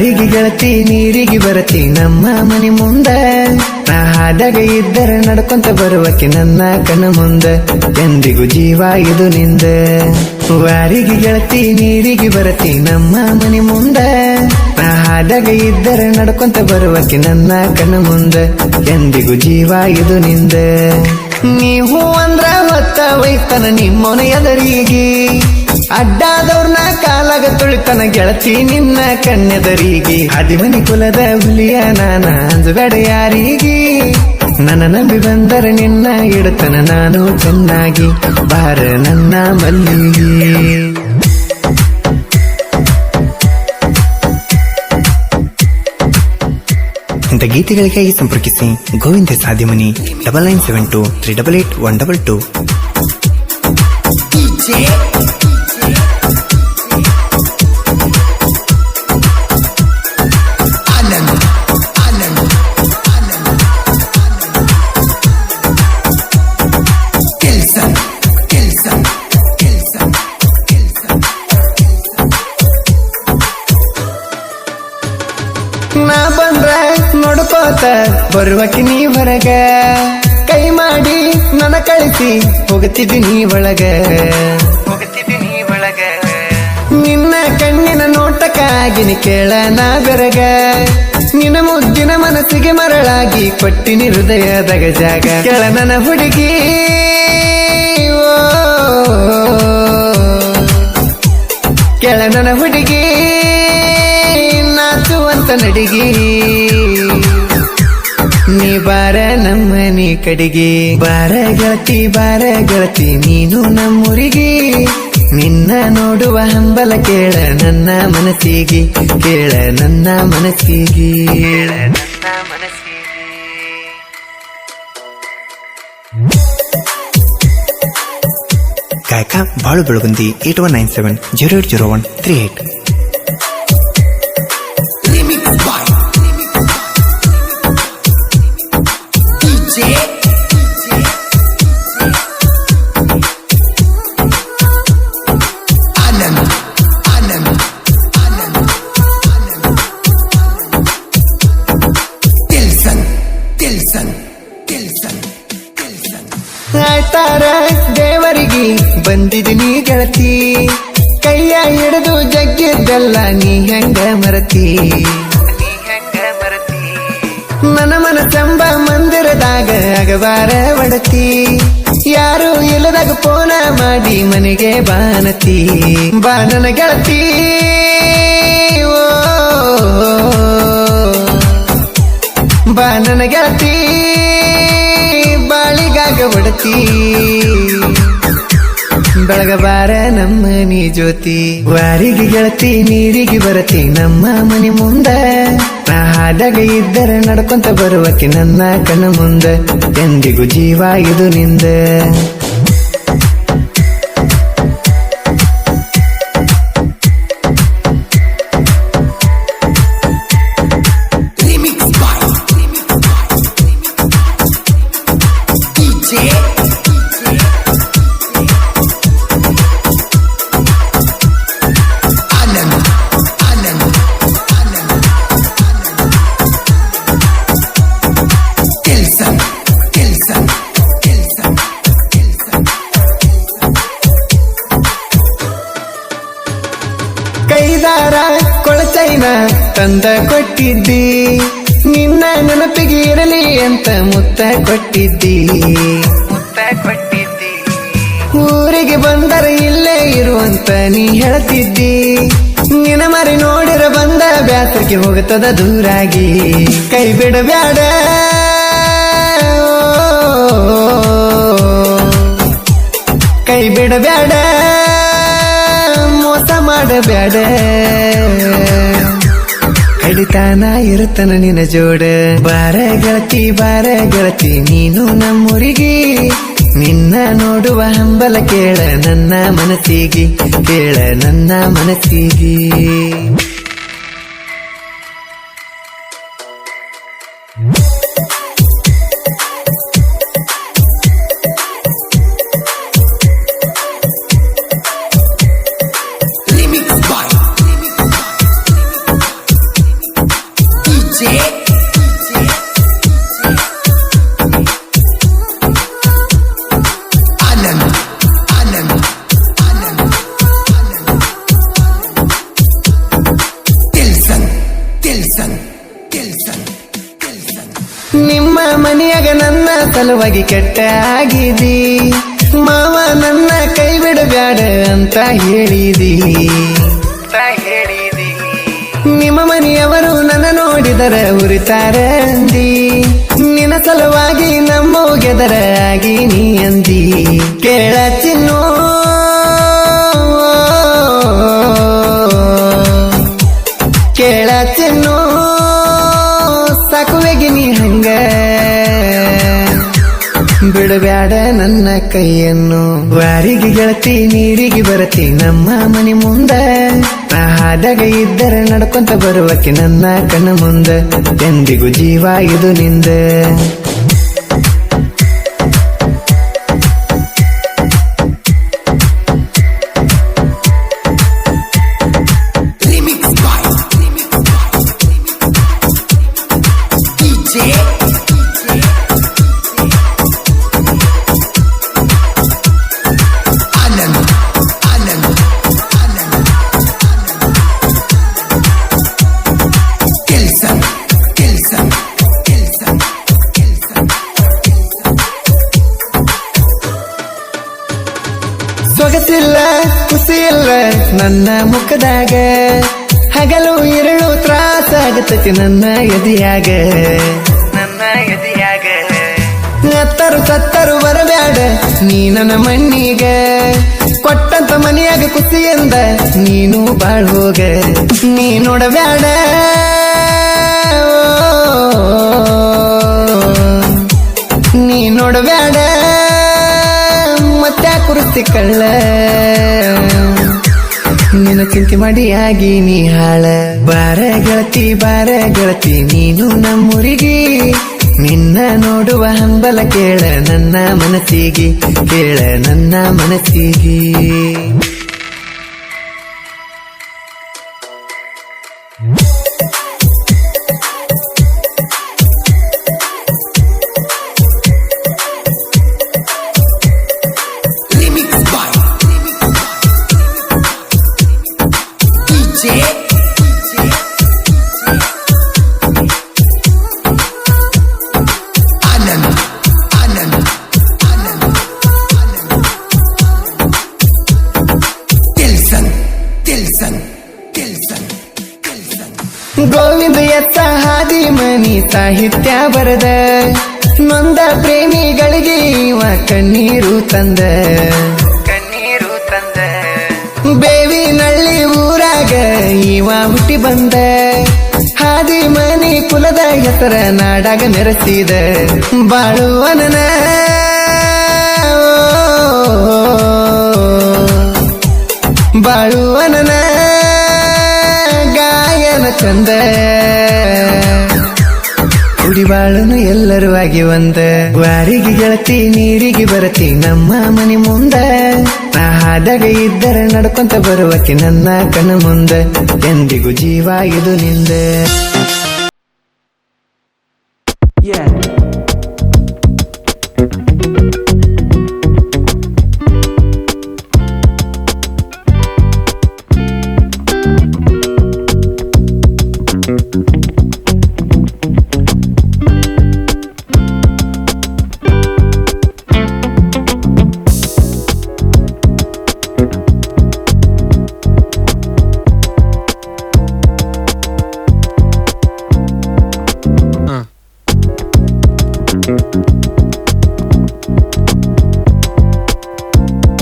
ವಾರಿಗೆ ಗೆಳತಿ, ನೀರಿಗೆ ಬರತಿ, ನಮ್ಮ ಮನೆ ಮುಂದ. ನಾ ಹಾದಾಗ ಇದ್ದರೆ ನಡ್ಕೊಂತ ಬರುವಕ್ಕೆ ನನ್ನ ಕಣ್ಣ ಮುಂದ. ಎಂದಿಗೂ ಜೀವ ಇದು ನಿಂದ. ವಾರಿಗೆ ಗೆಳತಿ, ನೀರಿಗೆ ಬರತಿ, ನಮ್ಮ ಮನೆ ಮುಂದ. ನಾ ಹಾದಾಗ ಇದ್ದರೆ ನಡ್ಕೊಂತ ಬರುವಕ್ಕೆ ನನ್ನ ಕಣ್ಣ ಮುಂದ. ಎಂದಿಗೂ ಜೀವ ಇದು ನಿಂದ. ನೀವು ಅಂದ್ರ ಒಯ್ತನ ನಿಮ್ಮೊನ ಎದರಿಗೆ ಅಡ್ಡಾದವ್ರನ್ನ ಕಾಲಾಗ ತುಳಿತನ ಗೆಳತಿ ನಿನ್ನ ಕಣ್ಣೆದರಿಗೆ ಆದಿಮನಿ ಕುಲದ ಹುಲಿಯ ನಾನ ಅಂಜಬೇಡ ಯಾರಿಗೆ ನನ್ನ ನಂಬಿ ಬಂದರೆ ನಿನ್ನ ಇಡತನ ನಾನು ಚೆನ್ನಾಗಿ. ಬಾರ ನನ್ನ ಮಲ್ಲಿಗೆ. ಇಂಥ ಗೀತೆಗಳಿಗಾಗಿ ಸಂಪರ್ಕಿಸಿ Govinda Sadimani double nine seven two three double eight one double two ನಾ ಬಂದ್ರ ನೋಡ್ಕೋತ ಬರುವಕ್ಕೆ ನೀ ಹೊರಗ ಕೈ ಮಾಡಿ ನನ್ನ ಕಳಿಸಿ ಹೋಗುತ್ತಿದ್ದಿ ನೀ ಒಳಗ. ಹೋಗುತ್ತಿದ್ದಿ ನೀ ಒಳಗ. ನಿನ್ನ ಕಣ್ಣಿನ ನೋಟಕ್ಕಾಗಿನಿ ಕೇಳ ನಾ ಬೆರಗ. ನಿನ್ನ ಮುದ್ದಿನ ಮನಸ್ಸಿಗೆ ಮರಳಾಗಿ ಕೊಟ್ಟಿನಿ ಹೃದಯದಗ ಜಾಗ ಕೆಳ ನನ್ನ ಹುಡುಗಿ. ಓ ಕೆಳ ನನ್ನ ಹುಡುಗಿ. ನಾಚುವಂತ ನಡಿಗಿ. ನೀ ಬಾರ ನಮ್ಮನೆ ಕಡಿಗೆ. ಬಾರ ಗಳತಿ ಬಾರ ಗಳತಿ, ನೀನು ನಮ್ಮೂರಿಗೆ. ನಿನ್ನ ನೋಡುವ ಹಂಬಲ ಕೇಳ ನನ್ನ ಮನಸ್ಸಿಗೆ. ಕೇಳ ನನ್ನ ಮನಸ್ಸಿಗೆ. ನನ್ನ ಮನಸ್ಸಿಗೆ. ಕಾಯಕ Balu Belagundi eight one nine seven zero eight zero one three eight ಕೆಲ್ಸನ್ ಕೆಲ್ಸನ್ ಆಯ್ತಾರ ದೇವರಿಗೆ ಬಂದಿದ್ದೀನಿ ಗೆಳತಿ. ಕೈಯ ಹಿಡಿದು ಜಗ್ಗಿದ್ದಲ್ಲ ನೀ ಹೆಂಗ ಮರತಿ? ಮನ ಮನ ಚಂಬ ಮಂದಿರದಾಗ ಅಗವಾರ ಒಡತಿ. ಯಾರು ಇಲ್ಲದಾಗ ಪೋನ ಮಾಡಿ ಮನೆಗೆ ಬಾನತಿ. ಬಾನನ ಗೆಳತಿ. ಬಾ ಗೆಳತಿ ಬಾಳಿಗಾಗ ಬೆಳಗ ಬಾರ ನಮ್ಮ ನೀ ಜ್ಯೋತಿ. ವಾರಿಗೆ ಗೆಳತಿ, ನೀರಿಗೆ ಬರತಿ ನಮ್ಮ ಮನೆ ಮುಂದ. ನಾ ಹಾದಾಗ ಇದ್ದರೆ ನಡ್ಕೊಂತ ಬರುವಕ್ಕೆ ನನ್ನ ಕಣ್ಣ ಮುಂದೆ. ಎಂದಿಗೂ ಜೀವ ಇದು ನಿಂದ. ತಂದ ಕೊಟ್ಟಿದ್ದಿ? ನಿನ್ನ ನೆನಪಿಗೆ ಇರಲಿ ಅಂತ ಮುತ್ತ ಕೊಟ್ಟಿದ್ದಿ. ಮುತ್ತ ಕೊಟ್ಟಿದ್ದಿ. ಊರಿಗೆ ಬಂದರೆ ಇಲ್ಲೇ ಇರುವಂತ ನೀ ಹೇಳ್ತಿದ್ದಿ. ನಿನ ಮರಿ ನೋಡಿರ ಬಂದ ಬ್ಯಾಸರಿಗೆ ಹೋಗುತ್ತದ ದೂರಾಗಿ. ಕೈ ಬಿಡಬ್ಯಾಡ. ಕೈ ಬಿಡಬ್ಯಾಡ. ಮೋಸ ಮಾಡಬ್ಯಾಡ. ಕಡಿತಾನ ಇರುತ್ತನ ನಿನ್ನ ಜೋಡ. ಬಾರ ಗೆಳತಿ ಬಾರ ಗೆಳತಿ ನೀನು ನಮ್ಮೂರಿಗೆ. ನಿನ್ನ ನೋಡುವ ಹಂಬಲ ಕೇಳ ನನ್ನ ಮನಸ್ಸಿಗೆ, ಕೇಳ ನನ್ನ ಮನಸ್ಸಿಗೆ. ಸಲುವಾಗಿ ಕೆಟ್ಟ ಆಗಿದಿ ಮಾವ ನನ್ನ ಕೈ ಬಿಡಬೇಡ ಅಂತ ಹೇಳಿದಿ. ನಿಮ್ಮ ಮನೆಯವರು ನನ್ನ ನೋಡಿದರ ಉರಿತಾರ ಅಂದಿ ನಿನ್ನ ಸಲುವಾಗಿ ನಮ್ಮ ಗೆದರ ಆಗಿ ನೀ ಅಂದಿ. ಕೇಳ ಚಿನ್ನು. ಬಿಡಬ್ಯಾಡ ನನ್ನ ಕೈಯನ್ನು. ವಾರಿಗೆ ಗೆಳತಿ, ನೀರಿಗೆ ಬರತಿ ನಮ್ಮ ಮನೆ ಮುಂದೆ. ನಾ ಹಾದಾಗ ಇದ್ದರೆ ನಡ್ಕೊಂತ ಬರುವಕ್ಕೆ ನನ್ನ ಕಣ್ಣ ಮುಂದ. ಎಂದಿಗೂ ಜೀವ ಇದು ನಿಂದ. Remix ಸೊಗಸಿಲ್ಲ ಖುಷಿಯಿಲ್ಲ ನನ್ನ ಮುಖದಾಗ? ಹಗಲು ಇರಳು ತ್ರಾಸಾಗತೈತಿ ನನ್ನ ಎದಿಯಾಗ? ನನ್ನ ಎದಿಯಾಗ? ಹತ್ತರು ಸತ್ತರು ಬರಬೇಡ ನೀ ನನ್ನ ಮಣ್ಣಿಗೆ. ಕೊಟ್ಟಂತ ಮನೆಯಾಗ ಖುಷಿಯಿಂದ ನೀನು ಬಾಳ್ ಹೋಗ. ನೀ ನೋಡಬ್ಯಾಡ. ಕಳ್ಳ. ನಿನ್ನ ಚಿಂತೆ ಮಾಡಿ ಆಗಿ ನೀ ಹಾಳ. ಬಾರ ಗೆಳತಿ ಬಾರ ಗೆಳತಿ, ನೀನು ನಮ್ಮೂರಿಗೆ. ನಿನ್ನ ನೋಡುವ ಹಂಬಲ ಕೇಳ ನನ್ನ ಮನಸ್ಸಿಗೆ, ಕೇಳ ನನ್ನ ಮನಸ್ಸಿಗೆ. ಗೋವಿಂದ ಎತ್ತ ಹಾದಿ ಮನಿ ಸಾಹಿತ್ಯ ಬರೆದ. ನೊಂದ ಪ್ರೇಮಿಗಳಿಗೆ ಇವ ಕಣ್ಣೀರು ತಂದ. ಕಣ್ಣೀರು ತಂದ. ಬೇವಿ ನಳ್ಳಿ ಊರಾಗ ಇವ ಹುಟ್ಟಿ ಬಂದ. ಹಾದಿ ಮನಿ ಕುಲದ ಹೆಸರ ನಾಡಾಗ ನೆರೆಸಿದ. ಬಾಳುವನನ ಬಾಳುವನನ. ಚಂದ ಕುಡಿಬಾಳನು ಎಲ್ಲರೂ ಆಗಿ ಒಂದ ವಾರಿಗೆ ಗೆಳತಿ, ನೀರಿಗೆ ಬರತಿ, ನಮ್ಮ ಮನೆ ಮುಂದೆ. ನಾ ಹಾದಾಗ ಇದ್ದರ ನಡ್ಕೊಂತ ಬರುವಕ್ಕೆ ನನ್ನ ಕಣ್ಣು ಮುಂದೆ. ಎಂದಿಗೂ ಜೀವ ಇದು ನಿಂದೆ.